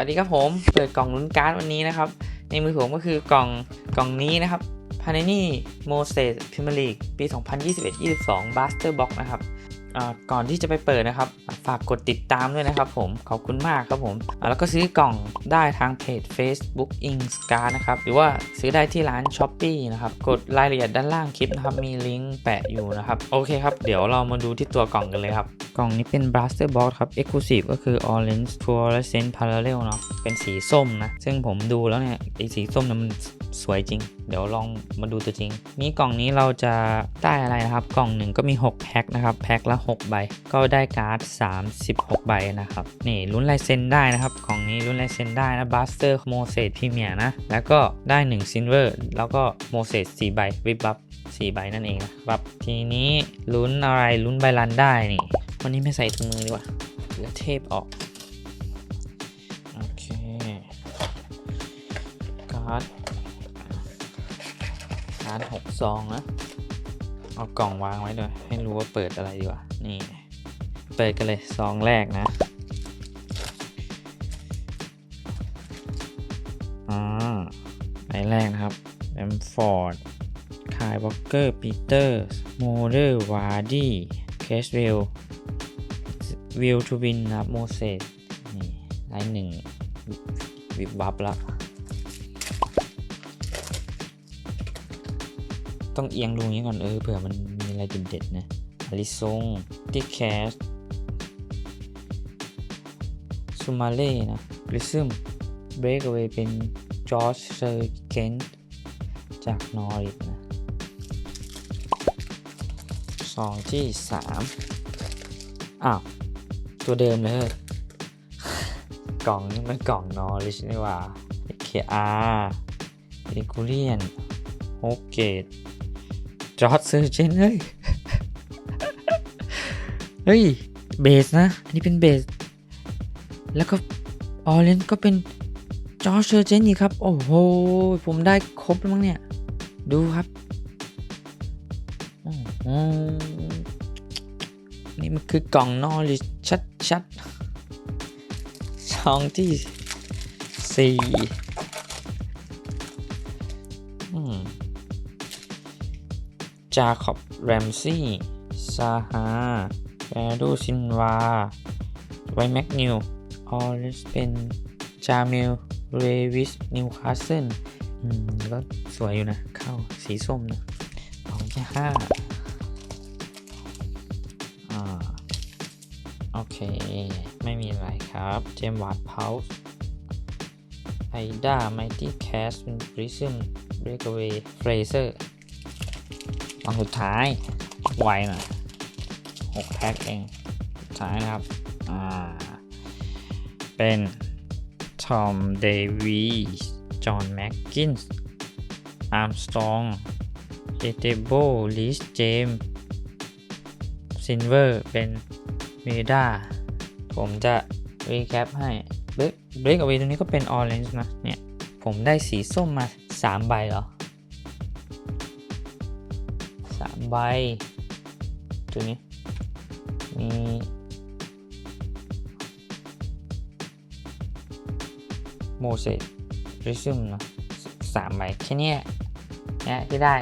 วัสดีครับผมเปิดกล่องลุ้นการ์ดวันนี้นะครับ ในมือผมก็คือกล่องกล่องนี้นะครับ p a n e n i m o s e s Premier League ปี 2021-22 Buster Box นะครับก่อนที่จะไปเปิดนะครับ ฝากกดติดตามด้วยนะครับผม ขอบคุณมากครับผม แล้วก็ซื้อกล่องได้ทางเพจ Facebook i n s c a r นะครับ หรือว่าซื้อได้ที่ร้าน s h o p e e นะครับ กดรายละเอียดด้านล่างคลิปนะครับ มีลิงก์แปะอยู่นะครับ โอเคครับ เดี๋ยวเรามาดูที่ตัวกล่องกันเลยครับ กล่องนี้เป็น Blaster Box ครับ Exclusive ก็คือ Orange Fluorescent Parallel เนาะเป็นสีส้มนะ ซึ่งผมดูแล้วเนี่ยไอสีส้มนั้นมันสวยจริง เดี๋ยวลองมาดูตัวจริง นี่กล่องนี้เราจะได้อะไรนะครับ กล่องหนึ่งก็มี 6 แพ็คนะครับ แพ็คละ 6 ใบ ก็ได้การ์ด 36 ใบนะครับ นี่ลุ้นลายเซ็นได้นะครับ กล่องนี้ลุ้นลายเซ็นได้นะ Buster m o s e s Premier นะ แล้วก็ได้ 1 Silver แล้วก็ m o s e s 4 ใบ วิบบับ4ใบนั่นเองนะครับ ทีนี้ลุ้นอะไรลุ้นใบรันได้นี่ วันนี้ไม่ใส่ถุงมือดีกว่าเหลือเทปออก โอเค การ์ด การ์ดหกซองนะ เอากล่องวางไว้ด้วยให้รู้ว่าเปิดอะไรดีกว่า นี่ เปิดกันเลยซองแรกนะอ่าใบแรกนะครับแอมฟอร์ดคายวอลเกอร์ ปีเตอร์โมเดอร์ วาร์ดี้ เคสเวลวิลทูวินนะครับโมเสสนี่ไลน์หนึ่งวิบวับละต้องเอียงดูงี้ก่อนเออเผื่อมันมีอะไรเด็ดๆนะอลิซงติแคสซูมาเล่นะกริซึมเบรกเอาไว้เป็นจอร์จเซอร์เกนจากนอริทนะ องที่3อ้าว ตัวเดิมเลย กล่องนี่มันกล่องนอริชนี่หว่า KR เอคูเลียนโฮเกตจอร์ดเซอร์เจนเฮ้ย เฮ้ย เบสนะ อันนี้เป็นเบส แล้วก็ออเรนก็เป็นจอร์ดเซอร์เจนอีกครับ โอ้โห ผมได้ครบแล้วมั้งเนี่ย ดูครับ นี่มันคือกล่องนอริชัดชัดช่องที่สี่อืมจาคอบแรมซี่ซาฮาแวดูซินวา ไวแม็กนิว ออริสเป็น จามิลเรวิส นิวคาสเซิลอืมก็สวยอยู่นะ เข้าสีส้มนะของที่ห้า โอเค ไม่มีอะไรครับ เจมวาร์ดเพาส์ไอด้าไมตี้แคสเป็นปริซึมเบรกเวย์เฟรเซอร์ตอนสุดท้าย ไวหน่อยหกแพ็คเองสุดท้ายนะครับ อ่า เป็นทอมเดวีสจอห์นแม็กกินส์อาร์มสตรองเอเตโบลิสเจมส์ ซินเวอร์เป็นเมดาผมจะรีแคปให้เบรกเบรกเอาไว้ตรงนี้ก็เป็นออเรนจ์นะเนี่ย ผมได้สีส้มมา 3 ใบเหรอสามใบ ตัวนี้ มีโมเสสริซึมเนาะสามใบแค่เนี้ยเนี่ยที่ได้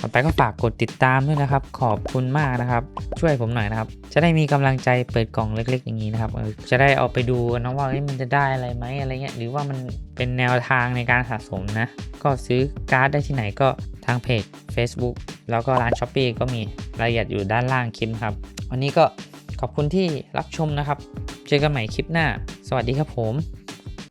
ต่อไปก็ฝากกดติดตามด้วยนะครับ ขอบคุณมากนะครับ ช่วยผมหน่อยนะครับ จะได้มีกำลังใจเปิดกล่องเล็ก ๆ อย่างนี้นะครับจะได้เอาไปดูนะว่ามันจะได้อะไรไหมอะไรเงี้ยหรือว่ามันเป็นแนวทางในการสะสมนะ ก็ซื้อการ์ดได้ที่ไหนก็ทางเพจ Facebook แล้วก็ร้าน s h อ p e e ก็มีรายละเอียดอยู่ด้านล่างคลิปครับ วันนี้ก็ขอบคุณที่รับชมนะครับ เจอกันใหม่คลิปหน้า สวัสดีครับผม